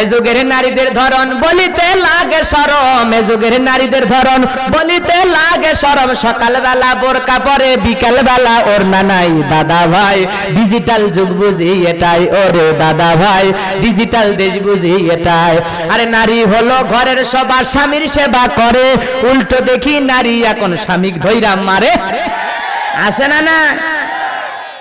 এ যুগের নারীদের ধরন বলিতে লাগে সরম, এ যুগের নারীদের ধরন বলিতে লাগে সরম। সকালবেলা বোরকা পরে বিকাল বেলা ওর নানাই দাদা ভাই। ডিজিটাল যুগ বুঝি এটাই, ওরে দাদা ভাই। ডিজিটাল দেশ বুঝি এটাই। আরে নারী হলো ঘরের সবার স্বামীর সেবা করে। উল্টো দেখি নারী এখন স্বামীক ধৈরা মারে। আছে না না?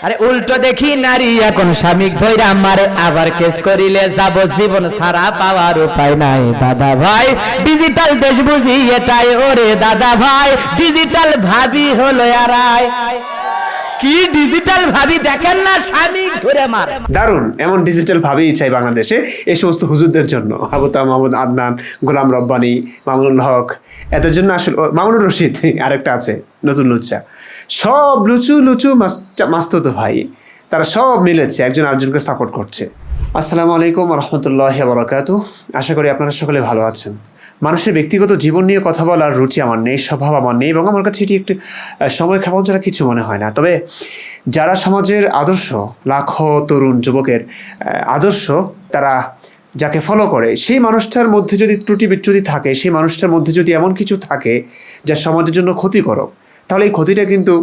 আরে উল্টো দেখি নারী এখন স্বামীক ধৈরা মারে, আবার কেস করিলে যাব, জীবন সারা পাওয়ার উপায় নাই। দাদা ভাই ডিজিটাল দেশ বুঝি এটাই, ওরে দাদা ভাই ডিজিটাল ভাবি হলো আরাই কি ডিজিটাল ভাবি দেখেন না স্বামী ধরে মার। এমন ডিজিটাল ভাবেই চাই বাংলাদেশে, এই সমস্ত হুজুরদের জন্য। আবুতা আদনান, গোলাম রব্বানি, মামুনুল হক, এদের জন্য আসলে মামুনুর রশিদ, আরেকটা আছে, নতুন লুচ্চা। সব লুচু লুচু মাস্তুত ভাই। তারা সব মিলেছে, একজন আরেকজনকে সাপোর্ট করছে। আসসালামু আলাইকুম রহমতুল্লাহ বরকাত আশা করি আপনারা সকলে ভালো আছেন। মানুষের ব্যক্তিগত জীবন নিয়ে কথা বলার রুচি আমার নেই, স্বভাব আমার নেই, এবং আমার কাছে এটি একটু সময় খাপন ছাড়া কিছু মনে হয় না। তবে যারা সমাজের আদর্শ, লাখো তরুণ যুবকের আদর্শ, তারা যাকে ফলো করে, সেই মানুষটার মধ্যে যদি ত্রুটি বিচ্যুতি থাকে, সেই মানুষটার মধ্যে যদি এমন কিছু থাকে যা সমাজের জন্য ক্ষতিকারক তাহলে এই ক্ষতিটা কিন্তু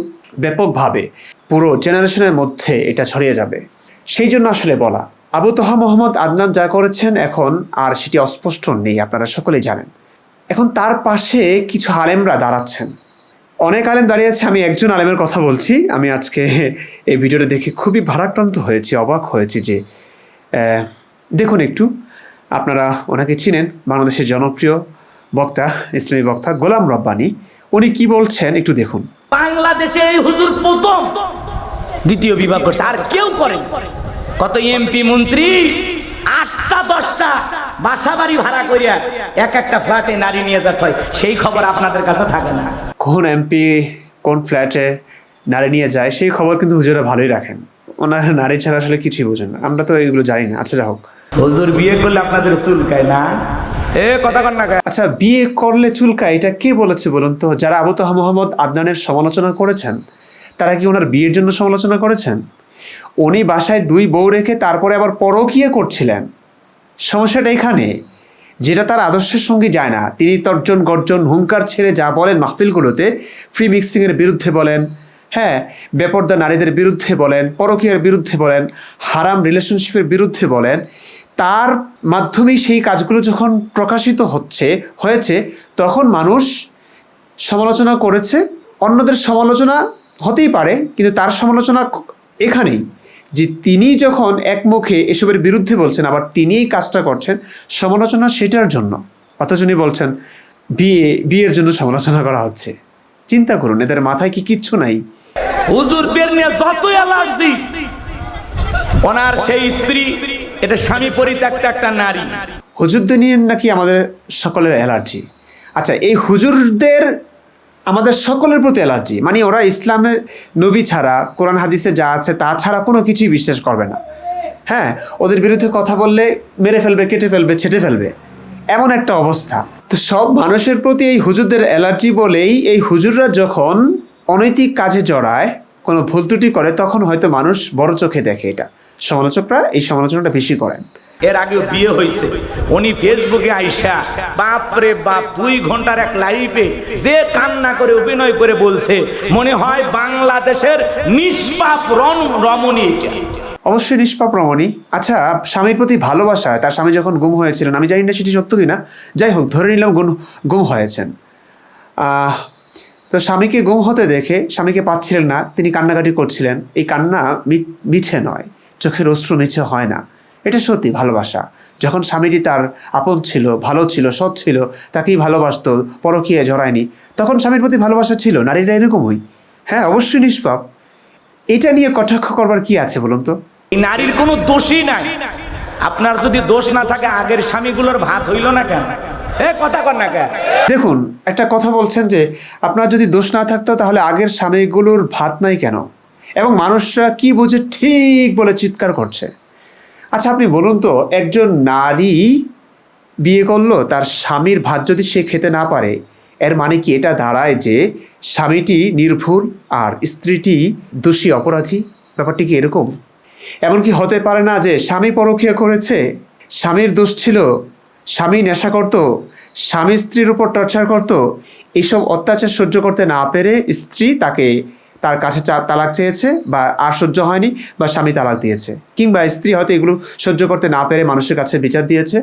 ব্যাপকভাবে পুরো জেনারেশনের মধ্যে এটা ছড়িয়ে যাবে। সেই জন্য আসলে বলা, আবু তোহা মোহাম্মদ আদনান যা করেছেন এখন আর সেটি অস্পষ্ট নেই, আপনারা সকলেই জানেন। এখন তার পাশে কিছু আলেমরা দাঁড়াচ্ছেন। অনেক আলেম দাঁড়িয়েছে আমি একজন আলেমের কথা বলছি। আমি আজকে এই ভিডিওটা দেখে খুবই ভারাক্রান্ত হয়েছি, অবাক হয়েছি যে দেখুন একটু, আপনারা ওনাকে চিনেন, বাংলাদেশের জনপ্রিয় বক্তা, ইসলামী বক্তা গোলাম রব্বানি। উনি কি বলছেন একটু দেখুন। বাংলাদেশে এই হুজুর প্রথম দ্বিতীয় বিভাগ করছে আর কেউ করে কত এমপি মন্ত্রী আটটা দশটা বাসা বাড়ি ভাড়া করিয়া এক একটা ফ্ল্যাটে নারী নিয়ে যেতে হয় সেই খবর আপনাদের কাছে থাকে না। কোন এমপি কোন ফ্ল্যাটে নারী নিয়ে যায় সেই খবর কিন্তু হুজুরা ভালোই রাখেন। ওনারা নারী ছাড়া আসলে কিছুই বোঝেন আমরা তো এইগুলো জানি না। আচ্ছা যা হোক। হুজুর বিয়ে করলে আপনাদের চুলকায় না? এ কথা কন না আচ্ছা বিয়ে করলে চুলকা এটা কে বলেছে বলুন তো? যারা আবু তাহা মোহাম্মদ আদনানের সমালোচনা করেছেন, তারা কি ওনার বিয়ের জন্য সমালোচনা করেছেন? উনি বাসায় দুই বউ রেখে তারপরে আবার পরকিয়া করছিলেন। সমস্যাটা এখানে, যেটা তার আদর্শের সঙ্গে যায় না। তিনি তর্জন, গর্জন, হুঙ্কার ছেড়ে যা বলেন মাহফিলগুলোতে ফ্রি মিক্সিংয়ের বিরুদ্ধে বলেন হ্যাঁ বেপর্দা নারীদের বিরুদ্ধে বলেন, পরকীয়ার বিরুদ্ধে বলেন, হারাম রিলেশনশিপের বিরুদ্ধে বলেন তার মাধ্যমেই সেই কাজগুলো যখন প্রকাশিত হচ্ছে, হয়েছে, তখন মানুষ সমালোচনা করেছে। অন্যদের সমালোচনা হতেই পারে, কিন্তু তার সমালোচনা এখানেই যে তিনি যখন একমুখে এসবের বিরুদ্ধে বলছেন, আবার তিনিই কাজটা করছেন, সমালোচনা সেটার জন্য। অথচ উনি বলছেন, বিয়ে, বিয়ের জন্য সমালোচনা করা হচ্ছে। চিন্তা করুন, এদের মাথায় কি কিচ্ছু নাই? হুজুরদের নিয়ে যতই অ্যালার্জি ওনার সেই স্ত্রী এটা স্বামী পরিত্যক্ত একটা নারী। হুজুরদের নিয়ে নাকি আমাদের সকলের অ্যালার্জি। আচ্ছা এই হুজুরদের আমাদের সকলের প্রতি অ্যালার্জি। মানে ওরা ইসলামের নবী ছাড়া, কোরআন হাদিসে যা আছে তা ছাড়া কোনো কিছুই বিশ্বাস করবে না। হ্যাঁ ওদের বিরুদ্ধে কথা বললে মেরে ফেলবে, কেটে ফেলবে, ছেটে ফেলবে। এমন একটা অবস্থা। তো সব মানুষের প্রতি এই হুজুরদের অ্যালার্জি বলেই এই হুজুররা যখন অনৈতিক কাজে জড়ায়, কোনো ভুল ত্রুটি করে, তখন হয়তো মানুষ বড় চোখে দেখে এটা। সমালোচকরা এই সমালোচনাটা বেশি করেন। এর আগেও বিয়ে হয়েছে। উনি ফেসবুকে আইসা বাপরে বাপ দুই ঘণ্টার এক লাইভে যে কান্না করে অভিনয় করে বলছে মনে হয় বাংলাদেশের নিষ্পাপ রন রমণী এটা। অবশ্যই নিষ্পাপ রমণী। আচ্ছা স্বামীর প্রতি ভালোবাসা তার স্বামী যখন গুম হয়েছিলেন আমি জানি না সেটি সত্য কিনা। যাই হোক ধরে নিলাম গুম গুম হয়েছেন। আহ, তো স্বামীকে গুম হতে দেখে স্বামীকে পাচ্ছিলেন না তিনি কান্নাকাটি করছিলেন। এই কান্না মিছে নয়। চোখের অশ্রু মিছে হয় না। এটা সত্যি ভালোবাসা। যখন স্বামীটি তার আপন ছিল ভালো ছিল সৎ ছিল তাকেই ভালোবাসতো পরকীয়ে জড়ায়নি তখন স্বামীর প্রতি ভালোবাসা ছিল নারীরা এরকমই। হ্যাঁ অবশ্যই নিষ্পাপ। এটা নিয়ে কটাক্ষ করবার কি আছে বলুন তো? নারীর কোনো দোষই নাই। আপনার যদি দোষ না থাকে আগের স্বামীগুলোর ভাত হইল না কেন? এ কথা কর না কেন? দেখুন একটা কথা বলছেন যে আপনার যদি দোষ না থাকতো তাহলে আগের স্বামীগুলোর ভাত নাই কেন? এবং মানুষরা কি বুঝে ঠিক বলে চিৎকার করছে। আচ্ছা আপনি বলুন তো, একজন নারী বিয়ে করল, তার স্বামীর ভাত যদি সে খেতে না পারে, এর মানে কি এটা দাঁড়ায় যে স্বামীটি নির্ভুল আর স্ত্রীটি দোষী অপরাধী? ব্যাপারটি কি এরকম? এমনকি হতে পারে না যে স্বামী পরকীয়া করেছে, স্বামীর দোষ ছিল, স্বামী নেশা করত, স্বামী স্ত্রীর উপর টর্চার করত এইসব অত্যাচার সহ্য করতে না পেরে স্ত্রী তাকে তার কাছে তালাক চেয়েছে বা আর সহ্য হয়নি বা স্বামী তালাক দিয়েছে। কিংবা স্ত্রী হয়তো এগুলো সহ্য করতে না পেরে মানুষের কাছে বিচার দিয়েছে,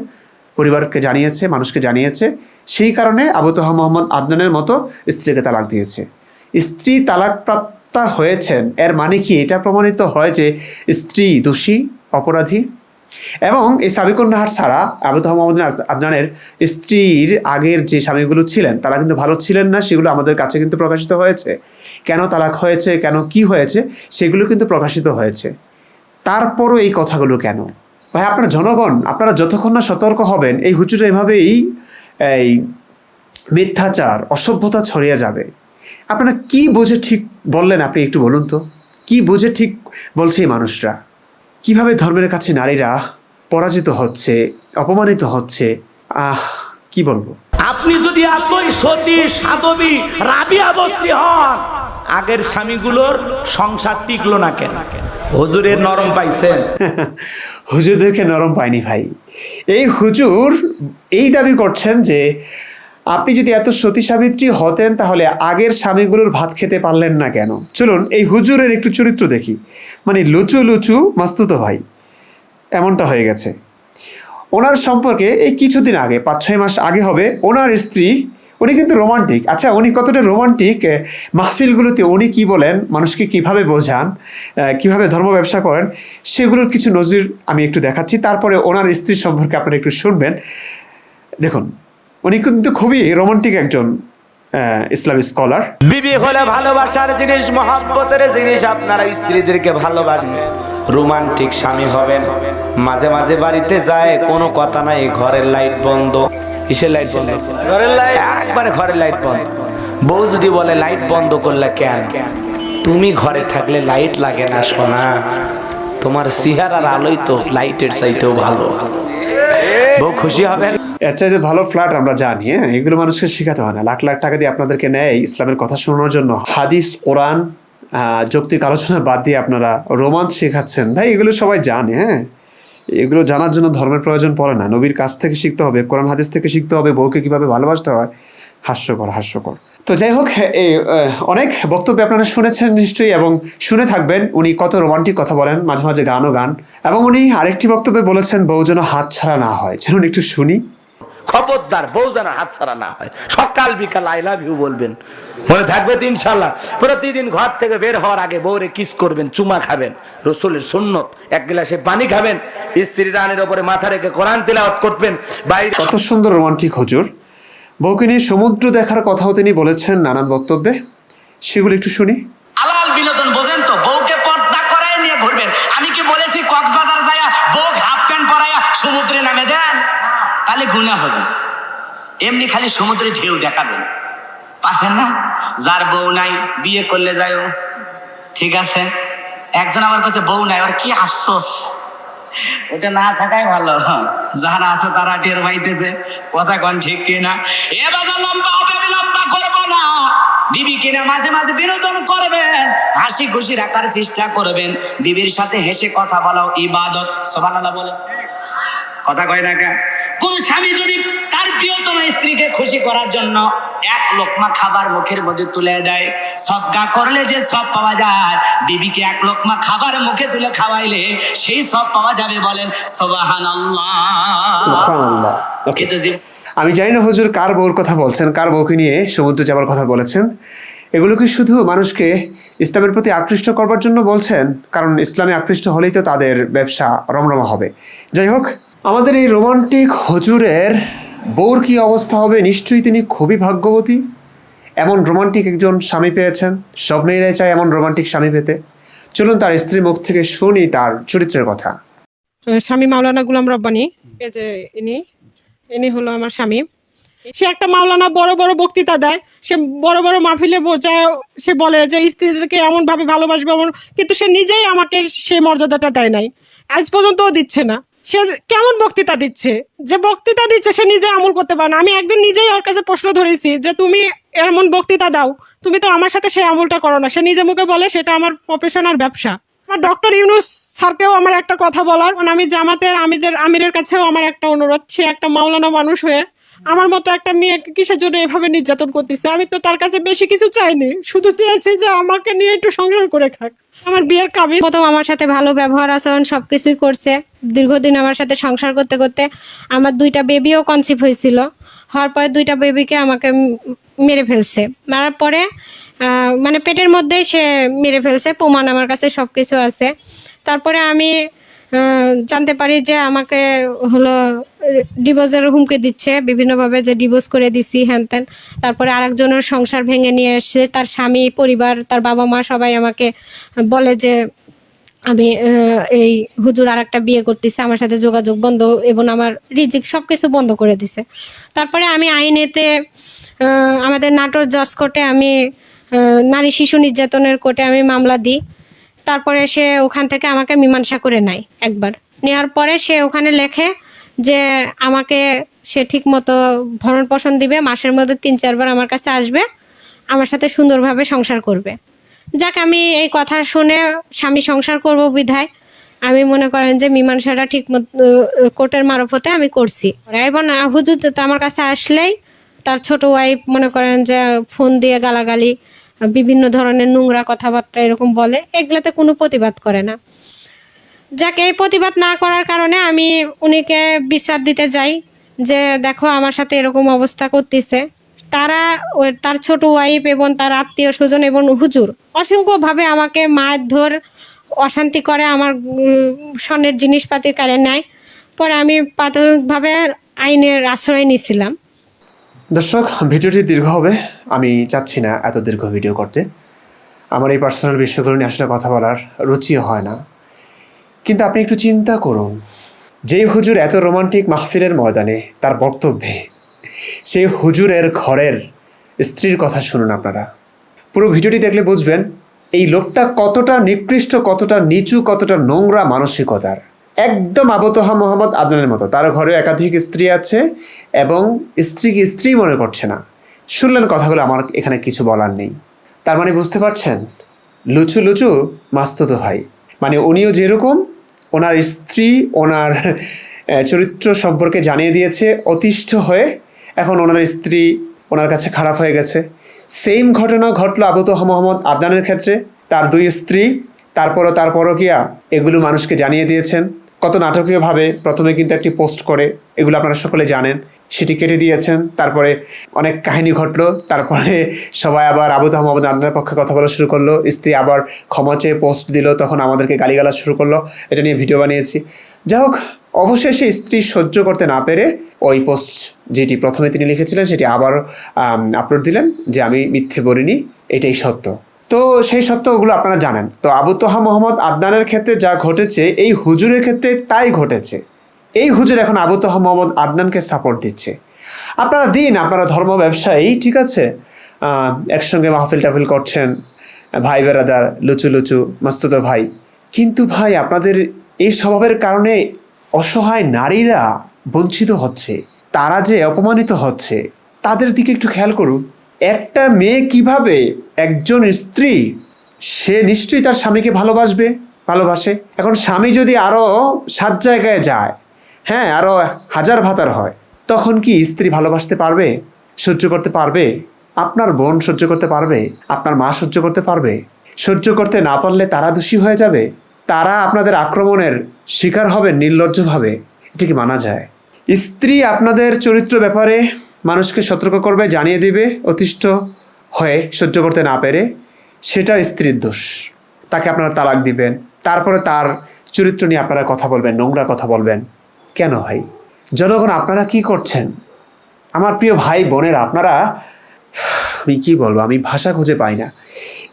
পরিবারকে জানিয়েছে, মানুষকে জানিয়েছে। সেই কারণে আবু তোহা মোহাম্মদ আদনানের মতো স্ত্রীকে তালাক দিয়েছে। স্ত্রী তালাকপ্রাপ্তা হয়েছেন, এর মানে কি? এটা প্রমাণিত হয় যে স্ত্রী দোষী, অপরাধী। এবং এই সাবিকুল নাহার ছাড়া আবু মোহাম্মদ আদনানের স্ত্রীর আগের যে স্বামীগুলো ছিলেন, তারা কিন্তু ভালো ছিলেন না, সেগুলো আমাদের কাছে কিন্তু প্রকাশিত হয়েছে। কেন তালাক হয়েছে, কেন কি হয়েছে, সেগুলো কিন্তু প্রকাশিত হয়েছে। তারপরও এই কথাগুলো কেন? ভাই, আপনার জনগণ, আপনারা যতক্ষণ না সতর্ক হবেন, এই হুজুর এভাবেই এই মিথ্যাচার, অসভ্যতা ছড়িয়ে যাবে। আপনারা কি বুঝে ঠিক বললেন, আপনি একটু বলুন তো? কি বুঝে ঠিক বলছে এই মানুষরা? কীভাবে ধর্মের কাছে নারীরা পরাজিত হচ্ছে, অপমানিত হচ্ছে? আহ, কি বলব? আপনি যদি এতই সতী, সাধবী রাবিয়া বস্তি হন আগের স্বামীগুলোর সংসার টিকলো না কেন? হুজুরের নরম পাইছেন? হুজুরদেরকে নরম পাইনি ভাই। এই হুজুর এই দাবি করছেন যে, আপনি যদি এত সতী সাবিত্রী হতেন তাহলে আগের স্বামীগুলোর ভাত খেতে পারলেন না কেন? চলুন, এই হুজুরের একটু চরিত্র দেখি। মানে লুচু লুচু মাস্তুত ভাই, এমনটা হয়ে গেছে। ওনার সম্পর্কে এই কিছুদিন আগে, পাঁচ ছয় মাস আগে হবে, ওনার স্ত্রী উনি কিন্তু রোমান্টিক আচ্ছা উনি কতটা রোমান্টিক মাহফিলগুলোতে উনি কি বলেন, মানুষকে কীভাবে বোঝান কীভাবে ধর্ম ব্যবসা করেন, সেগুলোর কিছু নজির আমি একটু দেখাচ্ছি। তারপরে ওনার স্ত্রী সম্পর্কে আপনারা একটু শুনবেন। দেখুন, উনি কিন্তু খুবই রোমান্টিক একজন ইসলামী স্কলার বিবি হলে ভালোবাসার জিনিস, মহাব্বতের জিনিস, আপনারা স্ত্রীদেরকে ভালোবাসবেন। রোমান্টিক স্বামী হবেন। মাঝে মাঝে বাড়িতে যায়, কোনো কথা নাই, ঘরের লাইট বন্ধ। কিসের লাইট বন্ধ? ঘরের লাইট একবারে ঘরের লাইট বন্ধ। বউ যদি বলে লাইট বন্ধ করলে কেন? তুমি ঘরে থাকলে লাইট লাগে না সোনা। তোমার সিহারার আলোই তো লাইটের চাইতেও ভালো। বউ খুশি হবে এর চাইতে ভালো ফ্ল্যাট আমরা জানি হ্যাঁ? এগুলো মানুষকে শেখাতে হয় না। লাখ লাখ টাকা দিয়ে আপনাদেরকে নেয় ইসলামের কথা শোনানোর জন্য। হাদিস কোরআন আহ, যৌক্তিক আলোচনা বাদ দিয়ে আপনারা রোমান্স শেখাচ্ছেন। ভাই এগুলো সবাই জানে হ্যাঁ? এগুলো জানার জন্য ধর্মের প্রয়োজন পড়ে না। নবীর কাছ থেকে শিখতে হবে, কোরআন হাদিস থেকে শিখতে হবে, বউকে কীভাবে ভালোবাসতে হয়, হাস্যকর হাস্যকর। তো যাই হোক এই অনেক বক্তব্য আপনারা শুনেছেন নিশ্চয়ই এবং শুনে থাকবেন। উনি কত রোমান্টিক কথা বলেন, মাঝে মাঝে গানও গান এবং উনি আরেকটি বক্তব্যে বলেছেন, বউ যেন হাত ছাড়া না হয়। যেন একটু শুনি। খবরদার বউ যেন হাত ছাড়া না হয়। সকাল বিকাল আই লাভ ইউ বলবেন। মনে থাকবে তো ইনশাল্লাহ প্রতিদিন ঘর থেকে বের হওয়ার আগে বউরে কিস করবেন চুমা খাবেন। রসুলের সুন্নত এক গ্লাসে পানি খাবেন। স্ত্রী রানের ওপরে মাথা রেখে কোরআন তেলাওয়াত করবেন। বাইরে কত সুন্দর রোমান্টিক হুজুর। বউকে নিয়ে সমুদ্র দেখার কথাও তিনি বলেছেন নানান বক্তব্যে। সেগুলো একটু শুনি। আলাল বিনোদন বোঝেন তো? বউকে পর্দা করায় নিয়ে ঘুরবেন। আমি কি বলেছি কক্সবাজার যায়া বউ হাফ প্যান্ট পরাইয়া সমুদ্রে নামে দেন তাহলে গুণা হবে। এমনি খালি সমুদ্রে ঢেউ দেখাবেন পারেন না? যার বউ নাই, বিয়ে করলে যায়ও। ঠিক আছে? একজন আমার কাছে বউ নাই আর কি আফসোস? ওটা না থাকাই ভালো। যারা আছে তারা টের পাইতেছে। কথা কন ঠিক কিনা? এ বাজার লম্বা হবে, আমি লম্বা করব না। বিবি কিনা মাঝে মাঝে বিনোদন করবেন হাসি খুশি রাখার চেষ্টা করবেন। বিবির সাথে হেসে কথা বলাও ইবাদত। সোবানাল্লাহ বলে কথা কয় না কেন কোন স্বামী যদি তার প্রিয়তম স্ত্রীকে খুশি করার জন্য এক লোকমা খাবার মুখের মধ্যে তুলে দেয় সৎকা করলে যে সব পাওয়া যায়। বিবিকে এক লোকমা খাবার মুখে তুলে খাওয়াইলে সেই সব পাওয়া যাবে বলেন সোবাহান আমি জানি না হুজুর কার বউর কথা বলছেন কার বউকে নিয়ে সমুদ্র যাবার কথা বলেছেন। এগুলো কি শুধু মানুষকে ইসলামের প্রতি আকৃষ্ট করবার জন্য বলছেন? কারণ ইসলামে আকৃষ্ট হলেই তো তাদের ব্যবসা রমরমা হবে। যাই হোক আমাদের এই রোমান্টিক হজুরের বউর কি অবস্থা হবে নিশ্চয়ই তিনি খুবই ভাগ্যবতী। এমন রোমান্টিক একজন স্বামী পেয়েছেন। সব মেয়েরাই চায় এমন রোমান্টিক স্বামী পেতে। চলুন তার স্ত্রী মুখ থেকে শুনি তার চরিত্রের কথা। স্বামী মাওলানা গুলাম রব্বানি, এই যে ইনি ইনি হলো আমার স্বামী। সে একটা মাওলানা বড় বড় বক্তৃতা দেয়। সে বড় বড় মাহফিলে বোঝায়, সে বলে যে স্ত্রীদেরকে এমন ভাবে ভালোবাসবে, এমন কিন্তু সে নিজেই আমাকে সেই মর্যাদাটা দেয় নাই। আজ পর্যন্ত ও দিচ্ছে না। সে কেমন বক্তৃতা দিচ্ছে? যে বক্তৃতা দিচ্ছে, সে নিজে আমল করতে পারে না। আমি একদিন নিজেই ওর কাছে প্রশ্ন ধরেছি যে, তুমি এমন বক্তৃতা দাও। তুমি তো আমার সাথে সে আমলটা করো না। সে নিজে মুখে বলে, সেটা আমার প্রফেশনাল ব্যবসা। আমার ডক্টর ইউনুস স্যারকেও আমার একটা কথা বলার। মানে আমি জামাতের আমিদের, আমিরের কাছেও আমার একটা অনুরোধ। সে একটা মাওলানা মানুষ হয়ে আমার মতো একটা মেয়েকে কিসের জন্য এভাবে নির্যাতন করতেছে? আমি তো তার কাছে বেশি কিছু চাইনি। শুধু চেয়েছি যে আমাকে নিয়ে একটু সংসার করে খাক আমার বিয়ের কাবিন প্রথম আমার সাথে ভালো ব্যবহার আচরণ সবকিছুই করছে। দীর্ঘদিন আমার সাথে সংসার করতে করতে আমার দুইটা বেবিও কনসিভ হয়েছিল। হওয়ার পরে দুইটা বেবিকে আমাকে মেরে ফেলছে। মারার পরে মানে পেটের মধ্যেই সে মেরে ফেলছে। প্রমাণ আমার কাছে সব কিছু আছে। তারপরে আমি জানতে পারি যে আমাকে হলো, ডিভোর্সের হুমকি দিচ্ছে, বিভিন্নভাবে যে ডিভোর্স করে দিছি, হ্যান ত্যান। তারপরে আরেকজনের সংসার ভেঙে নিয়ে এসছে তার স্বামী, পরিবার, তার বাবা মা সবাই আমাকে বলে যে, আমি এই হুজুর আর একটা বিয়ে করতেছে, আমার সাথে যোগাযোগ বন্ধ, এবং আমার রিজিক সব কিছু বন্ধ করে দিছে। তারপরে আমি আইনেতে আমাদের নাটোর জজ কোর্টে আমি নারী শিশু নির্যাতনের কোর্টে আমি মামলা দিই। তারপরে সে ওখান থেকে আমাকে মীমাংসা করে নেয় একবার। নেওয়ার পরে সে ওখানে লেখে যে আমাকে সে ঠিক মতো ভরণ পোষণ দিবে, মাসের মধ্যে তিন, চারবার আমার কাছে আসবে, আমার সাথে সুন্দরভাবে সংসার করবে। যাক, আমি এই কথা শুনে স্বামী সংসার করব বিধায়। আমি মনে করেন যে মীমাংসাটা ঠিক মতো কোর্টের মারফতে আমি করছি। এবং হুজুর আমার কাছে আসলেই তার ছোট ওয়াইফ মনে করেন যে ফোন দিয়ে গালাগালি বিভিন্ন ধরনের নোংরা কথাবার্তা এরকম বলে, এগুলাতে কোনো প্রতিবাদ করে না। যাকে এই প্রতিবাদ না করার কারণে আমি উনিকে বিচার দিতে যাই যে, দেখো আমার সাথে এরকম অবস্থা করতেছে। তারা তার ছোট ওয়াইফ এবং তার আত্মীয় স্বজন এবং হুজুর অসংখ্যভাবে আমাকে মায়ের ধর অশান্তি করে আমার স্বর্ণের জিনিসপাতি কারে নেয়। পরে আমি প্রাথমিকভাবে আইনের আশ্রয় নিয়েছিলাম দর্শক, ভিডিওটি দীর্ঘ হবে। আমি চাচ্ছি না এত দীর্ঘ ভিডিও করতে। আমার এই পার্সোনাল বিষয়গুলো নিয়ে আসলে কথা বলার রুচিও হয় না। কিন্তু আপনি একটু চিন্তা করুন। যেই হুজুর এত রোমান্টিক মাহফিলের ময়দানে তার বক্তব্যে সেই হুজুরের ঘরের স্ত্রীর কথা শুনুন আপনারা। পুরো ভিডিওটি দেখলে বুঝবেন, এই লোকটা কতটা নিকৃষ্ট, কতটা নিচু, কতটা নোংরা মানসিকতার। একদম আবতহা মোহাম্মদ আদনানের মতো। তার ঘরে একাধিক স্ত্রী আছে এবং স্ত্রীকে স্ত্রী মনে করছে না। শুনলেন কথাগুলো, আমার এখানে কিছু বলার নেই। তার মানে বুঝতে পারছেন? লুচু লুচু মাস্তুত ভাই। মানে উনিও যেরকম, ওনার স্ত্রী ওনার চরিত্র সম্পর্কে জানিয়ে দিয়েছে, অতিষ্ঠ হয়ে এখন ওনার স্ত্রী ওনার কাছে খারাপ হয়ে গেছে। সেম ঘটনা ঘটলো আবুতহ মোহাম্মদ আদনানের ক্ষেত্রে। তার দুই স্ত্রী, তারপরও তার পরকিয়া এগুলো মানুষকে জানিয়ে দিয়েছেন। কত নাটকীয়ভাবে প্রথমে কিন্তু একটি পোস্ট করে, এগুলো আপনারা সকলে জানেন। সেটি কেটে দিয়েছেন, তারপরে অনেক কাহিনী ঘটলো, তারপরে সবাই আবার আবু মোহাম্মদ আদনানের পক্ষে কথা বলা শুরু করল, স্ত্রী আবার ক্ষমা চেয়ে পোস্ট দিল, তখন আমাদেরকে গালিগালাজ শুরু করল, এটা নিয়ে ভিডিও বানিয়েছি। যাই হোক, অবশেষে স্ত্রী সহ্য করতে না পেরে ওই পোস্ট যেটি প্রথমে তিনি লিখেছিলেন, সেটি আবার আপলোড দিলেন যে আমি মিথ্যে বলিনি, এটাই সত্য। তো সেই সত্যগুলো আপনারা জানেন। তো আবু তোহা মোহাম্মদ আদনানের ক্ষেত্রে যা ঘটেছে, এই হুজুরের ক্ষেত্রে তাই ঘটেছে। এই হুজুর এখন আবু তোহা মোহাম্মদ আদনানকে সাপোর্ট দিচ্ছে। আপনারা দিন, আপনারা ধর্ম ব্যবসায়ী, ঠিক আছে? একসঙ্গে মাহফিল টাফিল করছেন, ভাই বেরাদার, লুচু লুচু, মস্তুত ভাই। কিন্তু ভাই, আপনাদের এই স্বভাবের কারণে অসহায় নারীরা বঞ্চিত হচ্ছে, তারা যে অপমানিত হচ্ছে, তাদের দিকে একটু খেয়াল করুন। একটা মেয়ে কীভাবে একজন স্ত্রী, সে নিশ্চয়ই তার স্বামীকে ভালোবাসবে, ভালোবাসে। এখন স্বামী যদি আরও সাত জায়গায় যায় হ্যাঁ আরও হাজার ভাতার হয়, তখন কি স্ত্রী ভালোবাসতে পারবে, সহ্য করতে পারবে? আপনার বোন সহ্য করতে পারবে? আপনার মা সহ্য করতে পারবে? সহ্য করতে না পারলে তারা দোষী হয়ে যাবে? তারা আপনাদের আক্রমণের শিকার হবে, নির্লজ্জভাবে। এটা কি মানা যায়? স্ত্রী আপনাদের চরিত্র ব্যাপারে মানুষকে সতর্ক করবে, জানিয়ে দিবে, অতিষ্ঠ হয়ে সহ্য করতে না পেরে, সেটা স্ত্রীর দোষ। তাকে আপনারা তালাক দিবেন। তারপরে তার চরিত্র নিয়ে আপনারা কথা বলবেন নোংরা কথা বলবেন। কেন ভাই? জনগণ, আপনারা কি করছেন? আমার প্রিয় ভাই, বোনেরা, আপনারা, আমি কি বলব, আমি ভাষা খুঁজে পাই না।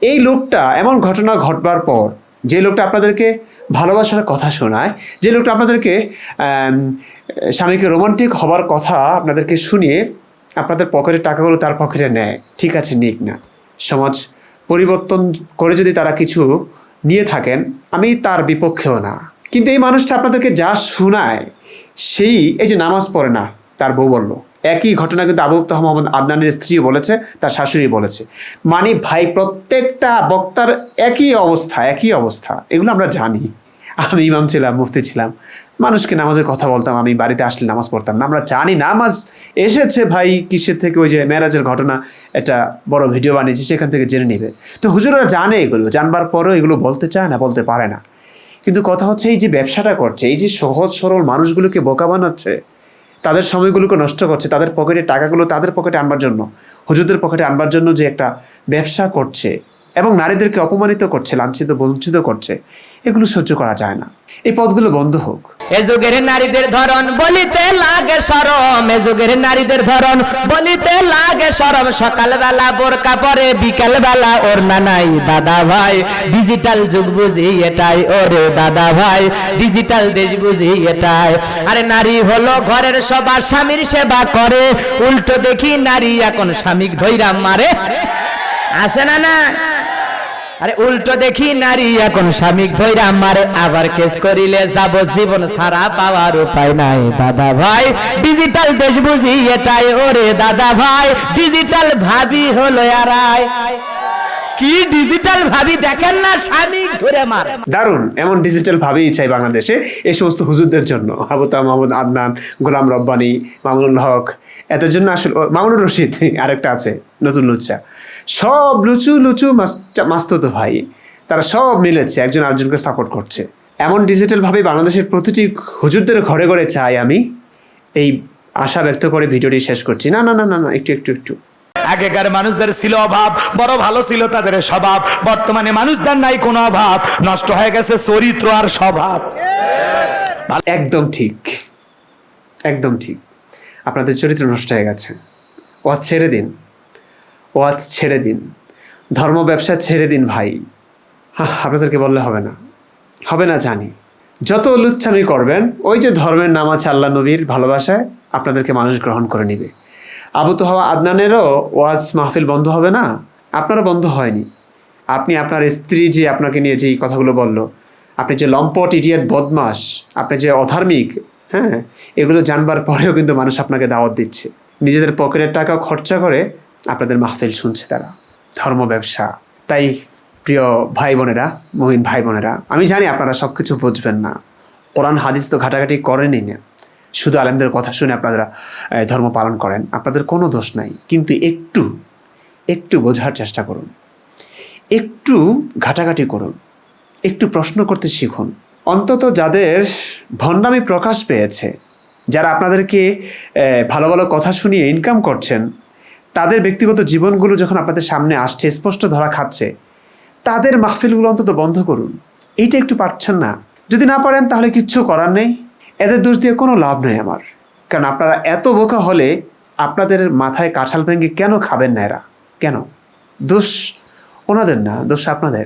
এই লোকটা, এমন ঘটনা ঘটবার পর, যে লোকটা আপনাদেরকে ভালোবাসার কথা শোনায়, যে লোকটা আপনাদেরকে স্বামীকে রোমান্টিক হবার কথা আপনাদেরকে শুনিয়ে আপনাদের পকেটের টাকাগুলো তার পকেটে নেয়। ঠিক আছে, নিক না। সমাজ পরিবর্তন করে যদি তারা কিছু নিয়ে থাকেন, আমি তার বিপক্ষেও না। কিন্তু এই মানুষটা আপনাদেরকে যা শোনায়, সেই, এই যে নামাজ পড়ে না, তার বউ বলল, একই ঘটনা কিন্তু আবু তাহ মোহাম্মদ আদনানের স্ত্রী বলেছে, তার শাশুড়ি বলেছে। মানে ভাই, প্রত্যেকটা বক্তার একই অবস্থা একই অবস্থা। এগুলো আমরা জানি। আমি ইমাম ছিলাম, মুফতি ছিলাম। মানুষকে নামাজের কথা বলতাম, আমি বাড়িতে আসলে নামাজ পড়তাম না। আমরা জানি নামাজ এসেছে ভাই, কিসের থেকে ওই যে মেরাজের ঘটনা, একটা বড় ভিডিও বানিয়েছে, সেখান থেকে জেনে নেবে। তো হুজুররা জানে এগুলো, জানবার পরেও এগুলো বলতে চায় না, বলতে পারে না। কিন্তু কথা হচ্ছে, এই যে ব্যবসাটা করছে, এই যে সহজ সরল মানুষগুলোকে বোকা বানাচ্ছে, তাদের সময়গুলোকে নষ্ট করছে, তাদের পকেটে টাকাগুলো তাদের পকেটে আনবার জন্য, হুজুরদের পকেটে আনবার জন্য যে একটা ব্যবসা করছে, এবং নারীদেরকে অপমানিত করছে, লাঞ্ছিত, বঞ্চিত করছে এগুলো সহ্য করা যায় না। এই পদগুলো বন্ধ হোক। এ যুগের নারীদের ধরন বলিতে লাগে সরম। এ যুগের নারীদের ধরন বলিতে লাগে সরম। সকালবেলা বোরকা পরে বিকাল বেলা ওর নানাই দাদা ভাই। ডিজিটাল যুগ বুঝি এটাই, ওরে দাদা ভাই। ডিজিটাল দেশ বুঝি এটাই। আরে নারী হলো ঘরের সবার স্বামীর সেবা করে। উল্টো দেখি নারী এখন স্বামী ধৈরা মারে। আছে না না? আরে উল্টো দেখি নারী এখন স্বামী ধৈরা মারে, আবার কেস করিলে যাব, জীবন সারা পাওয়ার উপায় নাই। দাদা ভাই ডিজিটাল দেশ বুঝি এটাই ওরে দাদা ভাই ডিজিটাল ভাবি হলো আরাই কি ডিজিটাল ভাবি দেখেন না, স্বামী, ধরে মার। দারুণ, এমন ডিজিটাল ভাবেই চাই বাংলাদেশে এই সমস্ত হুজুরদের জন্য। আবুতা মোহাম্মদ আদনান, গোলাম রব্বানি, মামুনুল হক, এদের জন্য আসলে মামুনুর রশিদ, আরেকটা আছে, নতুন লুচ্চা। সব লুচু লুচু মাস্তা- মাস্তুতো ভাই, তারা সব মিলেছে, একজন আরেকজনকে সাপোর্ট করছে। এমন ডিজিটাল ভাবে বাংলাদেশের প্রতিটি হুজুরদের ঘরে ঘরে চাই আমি। এই আশা ব্যক্ত করে ভিডিওটি শেষ করছি। না না না না না, একটু একটু একটু। আগেকার মানুষদের ছিল অভাব বড় ভালো ছিল তাদের স্বভাব। বর্তমানে মানুষদের নাই কোনো অভাব নষ্ট হয়ে গেছে চরিত্র আর স্বভাব। একদম ঠিক একদম ঠিক। আপনাদের চরিত্র নষ্ট হয়ে গেছে। ওয়াজ ছেড়ে দিন ওয়াজ ছেড়ে দিন। ধর্ম ব্যবসা ছেড়ে দিন ভাই। হাহ, আপনাদেরকে বললে হবে না। হবে না জানি। যত লুচ্ছামি করবেন ওই যে ধর্মের নাম আছে আল্লাহ নবীর ভালোবাসায় আপনাদেরকে মানুষ গ্রহণ করে নিবে। আবু তো হওয়া আদনানেরও ওয়াজ মাহফিল বন্ধ হবে না? আপনারও বন্ধ হয়নি। আপনি আপনার স্ত্রী যে আপনাকে নিয়ে যে কথাগুলো বলল, আপনি যে লম্পট ইডিয়েট বদমাস আপনি যে অধার্মিক হ্যাঁ এগুলো জানবার পরেও কিন্তু মানুষ আপনাকে দাওয়াত দিচ্ছে। নিজেদের পকেটের টাকা খরচা করে আপনাদের মাহফিল শুনছে তারা। ধর্ম ব্যবসা। তাই প্রিয় ভাই বোনেরা মহিন ভাই বোনেরা, আমি জানি আপনারা সব কিছু বুঝবেন না। কোরআন, হাদিস তো ঘাটাঘাটি করেনই না। শুধু আলেমদের কথা শুনে আপনারা ধর্ম পালন করেন, আপনাদের কোনো দোষ নাই। কিন্তু একটু একটু বোঝার চেষ্টা করুন। একটু ঘাটাঘাটি করুন। একটু প্রশ্ন করতে শিখুন। অন্তত যাদের ভণ্ডামি প্রকাশ পেয়েছে, যারা আপনাদেরকে ভালো ভালো কথা শুনিয়ে ইনকাম করছেন, তাদের ব্যক্তিগত জীবনগুলো যখন আপনাদের সামনে আসছে, স্পষ্ট ধরা খাচ্ছে, তাদের মাহফিলগুলো অন্তত বন্ধ করুন। এইটা একটু পারছেন না। যদি না পারেন তাহলে কিচ্ছু করার নেই। এদের দোষ দিয়ে কোনো লাভ নেই আমার। কারণ আপনারা এত বোকা হলে আপনাদের মাথায় কাঁঠাল ভেঙে কেন খাবেন না এরা? কেন? দোষ ওনাদের না, দোষ আপনাদের।